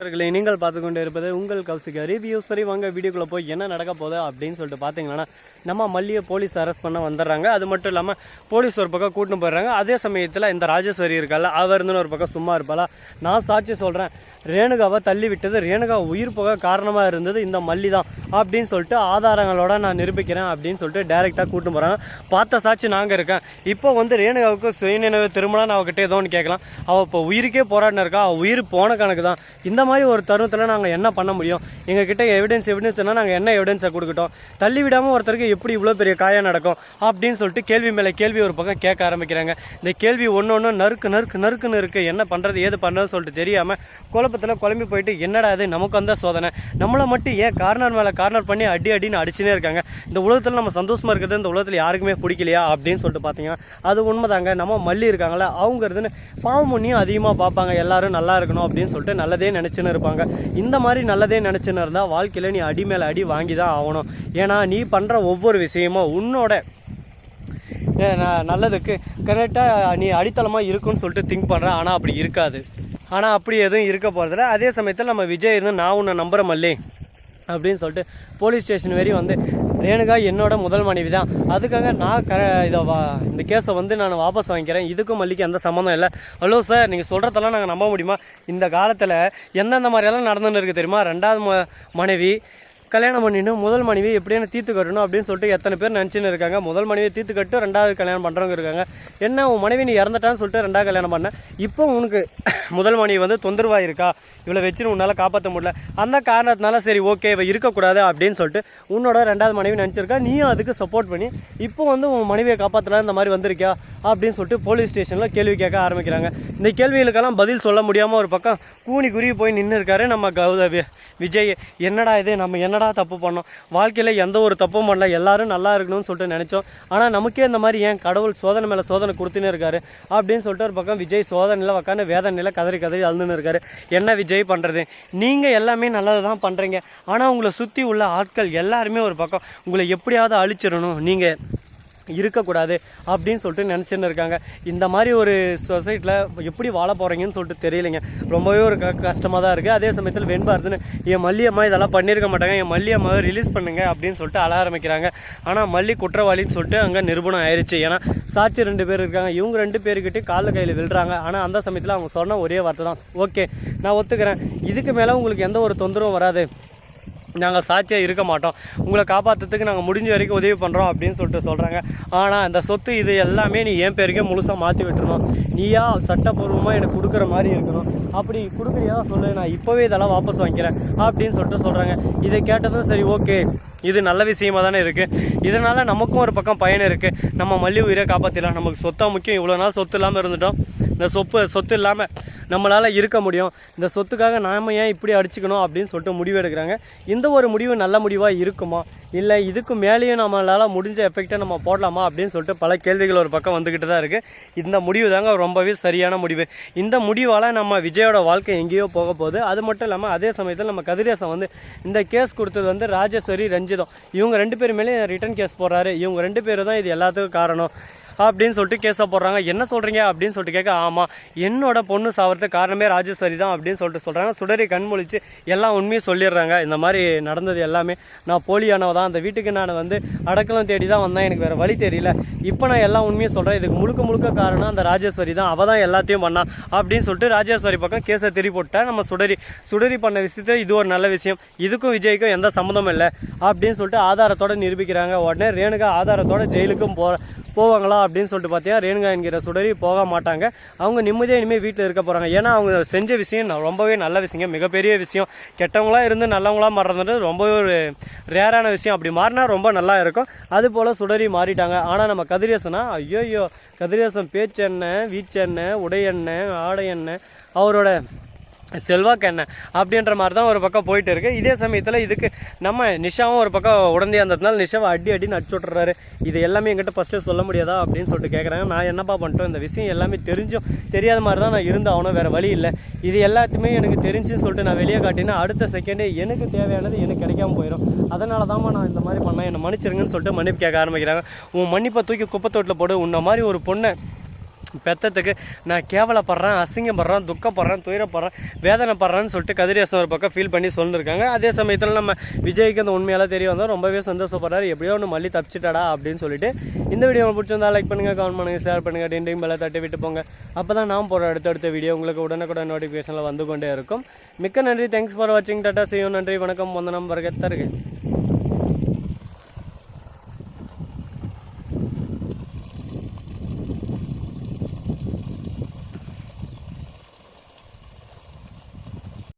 நண்பர்களை நீங்கள் பார்த்து கொண்டு இருப்பது உங்கள் கௌசிகா. ரிவ்யூ சரி வாங்க வீடியோக்குள்ளே போய் என்ன நடக்க போகுது அப்படின்னு சொல்லிட்டு பார்த்தீங்கன்னா நம்ம மல்லியை போலீஸ் அரெஸ்ட் பண்ண வந்துடுறாங்க. அது மட்டும் இல்லாமல் போலீஸ் ஒரு பக்கம் கூட்டின்னு போயிடுறாங்க. அதே சமயத்தில் இந்த ராஜேஸ்வரி இருக்கால அவர் இருந்துன்னு ஒரு பக்கம் சும்மா இருப்பாளா நான் சாட்சி சொல்கிறேன் ரேணுகாவை தள்ளி விட்டது ரேணுகா உயிர் போக காரணமாக இருந்தது இந்த மல்லி தான் அப்படின்னு சொல்லிட்டு ஆதாரங்களோட நான் நிரூபிக்கிறேன் அப்படின்னு சொல்லிட்டு டேரெக்டாக கூட்டு போகிறாங்க பார்த்த சாட்சி நாங்கள் இருக்கேன். இப்போ வந்து ரேணுகாவுக்கு சுயநினைவு திருமணம் அவகிட்ட ஏதோ ஒன்று கேட்கலாம். அவள் இப்போ உயிருக்கே போராடினா இருக்கா? அவள் உயிர் போன கணக்கு தான் இந்த மாதிரி ஒரு தருணத்தில் நாங்கள் என்ன பண்ண முடியும்? எங்ககிட்ட எவிடன்ஸ் எவிடன்ஸ்னால் நாங்கள் என்ன எவிடன்ஸை கொடுக்கட்டும்? தள்ளி விடாமல் ஒருத்தருக்கு எப்படி இவ்வளோ பெரிய காயம் நடக்கும்? அப்படின்னு சொல்லிட்டு கேள்வி மேலே கேள்வி ஒரு பக்கம் கேட்க ஆரம்பிக்கிறாங்க. இந்த கேள்வி ஒன்று ஒன்று நறுக்கு நறுக்கு நறுக்குன்னு இருக்குது என்ன பண்ணுறது ஏது பண்ணுறது சொல்லிட்டு தெரியாமல் குழப்ப குழப்பத்தில் குழம்பி போயிட்டு என்னடா அது நமக்கு வந்த சோதனை. நம்மளை மட்டும் ஏன் கார்னர் மேலே கார்னர் பண்ணி அடி அடின்னு அடிச்சுனே இருக்காங்க? இந்த உலகத்தில் நம்ம சந்தோஷமாக இருக்கிறது இந்த உலகத்தில் யாருக்குமே பிடிக்கலையா அப்படின்னு சொல்லிட்டு பார்த்தீங்கன்னா அது உண்மைதாங்க. நம்ம மல்லி இருக்காங்களே அவங்கிறதுன்னு ஃபார்ம் பாவம் அதிகமாக பார்ப்பாங்க. எல்லாரும் நல்லா இருக்கணும் அப்படின்னு சொல்லிட்டு நல்லதே நினச்சின்னு இருப்பாங்க. இந்த மாதிரி நல்லதே நினச்சின்னு இருந்தால் வாழ்க்கையில் நீ அடி மேலே அடி வாங்கி தான் ஆகணும். ஏன்னா நீ பண்ணுற ஒவ்வொரு விஷயமும் உன்னோட நல்லதுக்கு கரெக்டாக நீ அடித்தளமாக இருக்குன்னு சொல்லிட்டு திங்க் பண்ணுறேன் ஆனால் அப்படி இருக்காது. ஆனால் அப்படி எதுவும் இருக்க போகிறதில்ல அதே சமயத்தில் நம்ம விஜய் இருந்து நான் உன்னை நம்புகிறேன் மல்லி அப்படின்னு சொல்லிட்டு போலீஸ் ஸ்டேஷன் வரையும் வந்து ரேணுகா என்னோட முதல் மனைவி தான் அதுக்காக நான் க இதை வா இந்த கேஸை வந்து நான் வாபஸ் வாங்கிக்கிறேன். இதுக்கும் மல்லிக்கு எந்த சம்மந்தம் இல்லை. ஹலோ சார் நீங்கள் சொல்கிறதெல்லாம் நாங்கள் நம்ப முடியுமா? இந்த காலத்தில் எந்தெந்த மாதிரியெல்லாம் நடந்துன்னு இருக்குது தெரியுமா? ரெண்டாவது ம மனைவி கல்யாணம் பண்ணிட்டு முதல் மனைவி எப்படியான தீர்த்து கட்டணும் அப்படின்னு சொல்லிட்டு எத்தனை பேர் நினச்சின்னு இருக்காங்க. முதல் மனைவியை தீர்த்து கட்டு ரெண்டாவது கல்யாணம் பண்ணுறவங்க இருக்காங்க. என்ன உன் மனைவி நீ இறந்துட்டான்னு சொல்லிட்டு ரெண்டாவது கல்யாணம் பண்ண? இப்போ உனக்கு முதல் மனைவி வந்து தொந்தரவாக இருக்கா? இவளை வச்சுன்னு உன்னால் காப்பாற்ற முடியல. அந்த காரணத்தினால சரி ஓகே இவ இருக்கக்கூடாது அப்படின்னு சொல்லிட்டு உன்னோட ரெண்டாவது மனைவி நினச்சிருக்கா? நீயும் அதுக்கு சப்போர்ட் பண்ணி இப்போ வந்து உன் மனைவியை காப்பாற்றலாம் இந்த மாதிரி வந்திருக்கியா? அப்படின்னு சொல்லிட்டு போலீஸ் ஸ்டேஷனில் கேள்வி கேட்க ஆரம்பிக்கிறாங்க. இந்த கேள்விகளுக்கெல்லாம் பதில் சொல்ல முடியாமல் ஒரு பக்கம் கூனி குருவி போய் நின்று இருக்காரு நம்ம கௌதவி. விஜய் என்னடா இது? நம்ம என்ன என்னடா தப்பு பண்ணோம்? வாழ்க்கையில் எந்த ஒரு தப்பும் பண்ணல. எல்லாரும் நல்லா இருக்கணும்னு சொல்லிட்டு நினச்சோம். ஆனால் நமக்கே இந்த மாதிரி ஏன் கடவுள் சோதனை மேலே சோதனை கொடுத்துன்னு இருக்காரு? அப்படின்னு சொல்லிட்டு ஒரு பக்கம் விஜய் சோதனையில் உட்காந்து வேதனையில் கதறி கதறி அழுதுன்னு இருக்காரு. என்ன விஜய் பண்ணுறது நீங்கள் எல்லாமே நல்லது தான் பண்ணுறீங்க ஆனால் உங்களை சுற்றி உள்ள ஆட்கள் எல்லாருமே ஒரு பக்கம் உங்களை எப்படியாவது அழிச்சிடணும். நீங்கள் இருக்கக்கூடாது அப்படின்னு சொல்லிட்டு நினச்சின்னு இருக்காங்க. இந்த மாதிரி ஒரு சொசைட்டியில் எப்படி வாழ போகிறீங்கன்னு சொல்லிட்டு தெரியலைங்க. ரொம்பவே ஒரு க கஷ்டமாக தான் இருக்குது அதே சமயத்தில் வெண்பார்த்துன்னு என் மல்லியம்மா இதெல்லாம் பண்ணியிருக்க மாட்டாங்க. என் மல்லியம்மாவை ரிலீஸ் பண்ணுங்க அப்படின்னு சொல்லிட்டு அழ ஆரம்பிக்கிறாங்க. ஆனால் மல்லி குற்றவாளின்னு சொல்லிட்டு அங்கே நிரூபணம் ஆயிடுச்சு ஏன்னா சாட்சி ரெண்டு பேர் இருக்காங்க. இவங்க ரெண்டு பேருக்கிட்டே காலில் கையில் விழுறாங்க. ஆனால் அந்த சமயத்தில் அவங்க சொன்ன ஒரே வார்த்தை தான். ஓகே நான் ஒத்துக்கிறேன். இதுக்கு மேலே உங்களுக்கு எந்த ஒரு தொந்தரவும் வராது. நாங்கள் சாட்சியாக இருக்க மாட்டோம். உங்களை காப்பாற்றுறதுக்கு நாங்கள் முடிஞ்ச வரைக்கும் உதவி பண்ணுறோம் அப்படின்னு சொல்லிட்டு சொல்கிறாங்க ஆனால் அந்த சொத்து இது எல்லாமே நீ என் பேருக்கே முழுசாக மாற்றி விட்டுறணும். நீயா சட்டப்பூர்வமாக எனக்கு கொடுக்குற மாதிரி இருக்கணும். அப்படி கொடுக்குறியா சொல்லு நான் இப்போவே இதெல்லாம் வாபஸ் வாங்கிக்கிறேன் அப்படின்னு சொல்லிட்டு சொல்கிறாங்க இதை கேட்டதும் சரி ஓகே. இது நல்ல விஷயமா தானே இருக்குது இதனால் நமக்கும் ஒரு பக்கம் பயன் இருக்குது நம்ம மல்லி உயிரை காப்பாற்றிடலாம் நமக்கு சொத்தாக முக்கியம். இவ்வளோ நாள் சொத்து இல்லாமல் இருந்துட்டோம். இந்த சொப்பு சொத்து இல்லாமல் நம்மளால் இருக்க முடியும். இந்த சொத்துக்காக நாம் ஏன் இப்படி அடிச்சுக்கணும் அப்படின்னு சொல்லிட்டு முடிவு எடுக்கிறாங்க. இந்த ஒரு முடிவு நல்ல முடிவாக இருக்குமா? இல்லை இதுக்கு மேலேயும் நம்மளால் முடிஞ்ச எஃபெக்டை நம்ம போடலாமா அப்படின்னு சொல்லிட்டு பல கேள்விகள் ஒரு பக்கம் வந்துக்கிட்டு தான் இருக்குது இந்த முடிவு தாங்க ரொம்பவே சரியான முடிவு. இந்த முடிவால் நம்ம விஜயோட வாழ்க்கை எங்கேயோ போக போகுது. அது மட்டும் இல்லாமல் அதே சமயத்தில் நம்ம கதிரேசன் வந்து இந்த கேஸ் கொடுத்தது வந்து ராஜேஸ்வரி ரஞ்சிதம். இவங்க ரெண்டு பேர் மேலே ரிட்டர்ன் கேஸ் போடுறாரு. இவங்க ரெண்டு பேரும் தான் இது எல்லாத்துக்கும் காரணம். அப்படின்னு சொல்லிட்டு கேஸை போடுறாங்க. என்ன சொல்கிறீங்க அப்படின்னு சொல்லிட்டு கேட்க ஆமாம் என்னோட பொண்ணு சாவறதுக்கு காரணமே ராஜேஸ்வரி தான் அப்படின்னு சொல்லிட்டு சொல்கிறாங்க சுடரி கண்மொழிச்சு எல்லாம் உண்மையும் சொல்லிடுறாங்க. இந்த மாதிரி நடந்தது எல்லாமே நான் போலியானவ தான். அந்த வீட்டுக்கு நான் வந்து அடக்கலம் தேடி தான் வந்தேன். எனக்கு வேறு வழி தெரியல. இப்போ நான் எல்லாம் உண்மையும் சொல்கிறேன் இதுக்கு முழுக்க முழுக்க காரணம் அந்த ராஜேஸ்வரி தான். அவள் தான் எல்லாத்தையும் பண்ணா அப்படின்னு சொல்லிட்டு ராஜேஸ்வரி பக்கம் கேஸை திரி போட்டா நம்ம சுடரி சுடரி பண்ண விஷயத்த இது ஒரு நல்ல விஷயம். இதுக்கும் விஜய்க்கும் எந்த சம்மந்தமும் இல்லை. அப்படின்னு சொல்லிட்டு ஆதாரத்தோட நிரூபிக்கிறாங்க. உடனே ரேணுகா ஆதாரத்தோட ஜெயிலுக்கும் போ போவாங்களா அப்படின்னு சொல்லிட்டு பார்த்தியா ரேணுகா என்கிற சுடரி போக மாட்டாங்க. அவங்க நிம்மதியாக இனிமேல் வீட்டில் இருக்க போகிறாங்க ஏன்னா அவங்க செஞ்ச விஷயம் ரொம்பவே நல்ல விஷயம் மிகப்பெரிய விஷயம். கெட்டவங்களா இருந்து நல்லவங்களா மாறுறது ரொம்பவே ஒரு ரேரான விஷயம். அப்படி மாறினா ரொம்ப நல்லா இருக்கும். அது போல் சுடரி மாறிட்டாங்க. ஆனால் நம்ம கதிரேசனா ஐயோ கதிரேசன் பேச்செண்ணெய் வீச்செண்ணெய் உடையெண்ணெய் ஆடை எண்ணெய் அவரோட செல்வாக்கு என்ன அப்படின்ற மாதிரி தான் ஒரு பக்கம் போயிட்டு இருக்கு இதே சமயத்தில் இதுக்கு நம்ம நிஷாவும் ஒரு பக்கம் உடந்தே இருந்ததுனால நிஷாவை அடி அடி நடிச்சு விட்டுறாரு. இது எல்லாமே என்கிட்ட ஃபஸ்ட்டு சொல்ல முடியாதா அப்படின்னு சொல்லிட்டு கேட்குறாங்க நான் என்னப்பா பண்ணிட்டோம்? இந்த விஷயம் எல்லாமே தெரிஞ்சும் தெரியாத மாதிரி தான் நான் இருந்த அவனும் வேறு வழி இல்லை. இது எல்லாத்தையுமே எனக்கு தெரிஞ்சுன்னு சொல்லிட்டு நான் வெளியே காட்டினா அடுத்த செகண்டே எனக்கு தேவையானது எனக்கு கிடைக்காம போயிடும் அதனால தான்மா நான் இந்த மாதிரி பண்ணேன். என்னை மன்னிச்சிருங்கன்னு சொல்லிட்டு மன்னிப்பு கேட்க ஆரம்பிக்கிறாங்க. உன் மன்னிப்பை தூக்கி குப்பை தொட்டில் போடு. உன்ன மாதிரி ஒரு பொண்ணை பெத்தத்துக்கு நான் கேவலப்படுறேன் அசிங்கப்படுறேன் துக்கப்படுறேன் துயரப்படுறேன் வேதனைப்படுறேன்னு சொல்லிட்டு கதிரேசன் ஒரு பக்கம் ஃபீல் பண்ணி சொல்லியிருக்காங்க அதே சமயத்தில் நம்ம விஜய்க்கு அந்த உண்மையெல்லாம் தெரிய வந்தால் ரொம்பவே சந்தோஷப்படுறாரு. எப்படியோ ஒன்று மல்லி தப்பிச்சிட்டாடா அப்படின்னு சொல்லிட்டு இந்த வீடியோ பிடிச்சிருந்தா லைக் பண்ணுங்க கமெண்ட் பண்ணுங்கள் ஷேர் பண்ணுங்க டிண்டிங் பெல்ல தட்டி விட்டு போங்க. அப்போ தான் நான் போகிற அடுத்தடுத்த வீடியோ உங்களுக்கு உடனுக்குடன் நோட்டிஃபிகேஷனில் வந்து கொண்டே இருக்கும். மிக்க நன்றி. தேங்க்ஸ் ஃபார் வாட்சிங் டாட்டா செய்யும் நன்றி. வணக்கம். வந்தனம். வரகத்தருக்கு